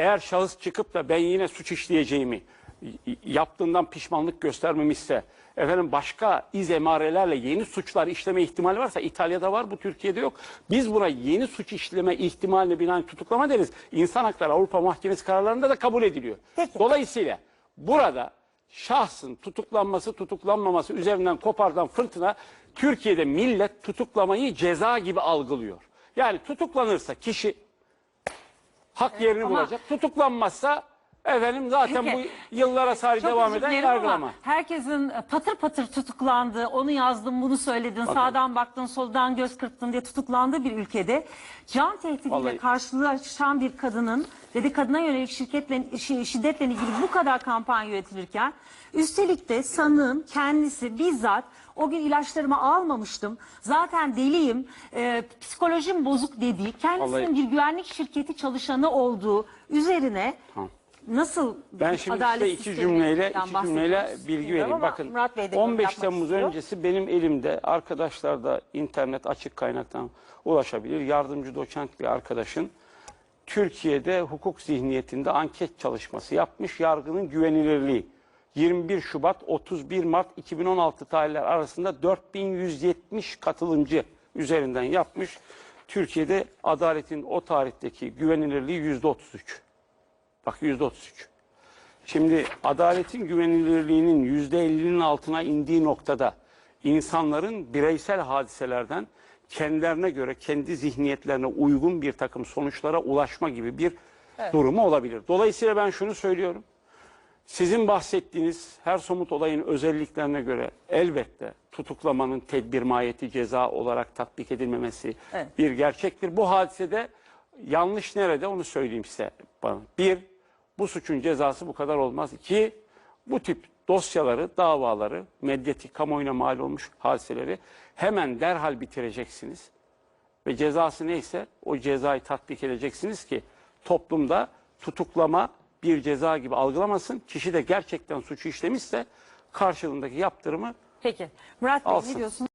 eğer şahıs çıkıp da ben yine suç işleyeceğimi, yaptığından pişmanlık göstermemişse, efendim başka iz emarelerle yeni suçlar işleme ihtimali varsa İtalya'da var bu Türkiye'de yok. Biz buna yeni suç işleme ihtimaline binaen tutuklama deriz. İnsan Hakları Avrupa Mahkemesi kararlarında da kabul ediliyor. Peki. Dolayısıyla burada şahsın tutuklanması tutuklanmaması üzerinden kopardan fırtına Türkiye'de millet tutuklamayı ceza gibi algılıyor. Yani tutuklanırsa kişi hak yerini bulacak. Tutuklanmazsa efendim zaten Peki. bu yıllara sarı Çok devam özür eden dilerim ama yargılama. Herkesin patır patır tutuklandığı, onu yazdın, bunu söyledin, sağdan baktın, soldan göz kırptın diye tutuklandığı bir ülkede can tehdidiyle Vallahi- karşılaşan bir kadının ve de kadına yönelik şirketle, şi- şiddetle ilgili bu kadar kampanya üretilirken üstelik de sanığın kendisi bizzat o gün ilaçlarımı almamıştım. Zaten deliyim. e, psikolojim bozuk dediği, kendisinin Vallahi- bir güvenlik şirketi çalışanı olduğu üzerine nasıl Ben şimdi size iki sisteminden cümleyle iki bahsediyoruz cümleyle bilgi bilmiyorum vereyim. ama Bakın Murat Bey de yorum 15 yapmak Temmuz istiyor. öncesi benim elimde arkadaşlar da internet açık kaynaktan ulaşabilir. Yardımcı doçent bir arkadaşın Türkiye'de hukuk zihniyetinde anket çalışması yapmış yargının güvenilirliği. 21 Şubat 31 Mart 2016 tarihler arasında 4170 katılımcı üzerinden yapmış. Türkiye'de adaletin o tarihteki güvenilirliği %33. Bak %33. Şimdi adaletin güvenilirliğinin %50'nin altına indiği noktada insanların bireysel hadiselerden kendilerine göre kendi zihniyetlerine uygun bir takım sonuçlara ulaşma gibi bir durumu olabilir. Dolayısıyla ben şunu söylüyorum. Sizin bahsettiğiniz her somut olayın özelliklerine göre elbette tutuklamanın tedbir mahiyeti ceza olarak tatbik edilmemesi Evet. bir gerçektir. Bu hadisede yanlış nerede onu söyleyeyim size. Bir, bu suçun cezası bu kadar olmaz. İki, bu tip dosyaları, davaları, medyatik, kamuoyuna mal olmuş hadiseleri hemen derhal bitireceksiniz. Ve cezası neyse o cezayı tatbik edeceksiniz ki toplumda tutuklama bir ceza gibi algılamasın. Kişi de gerçekten suçu işlemişse karşılığındaki yaptırımı Peki. Murat Bey Alsın. ne diyorsun?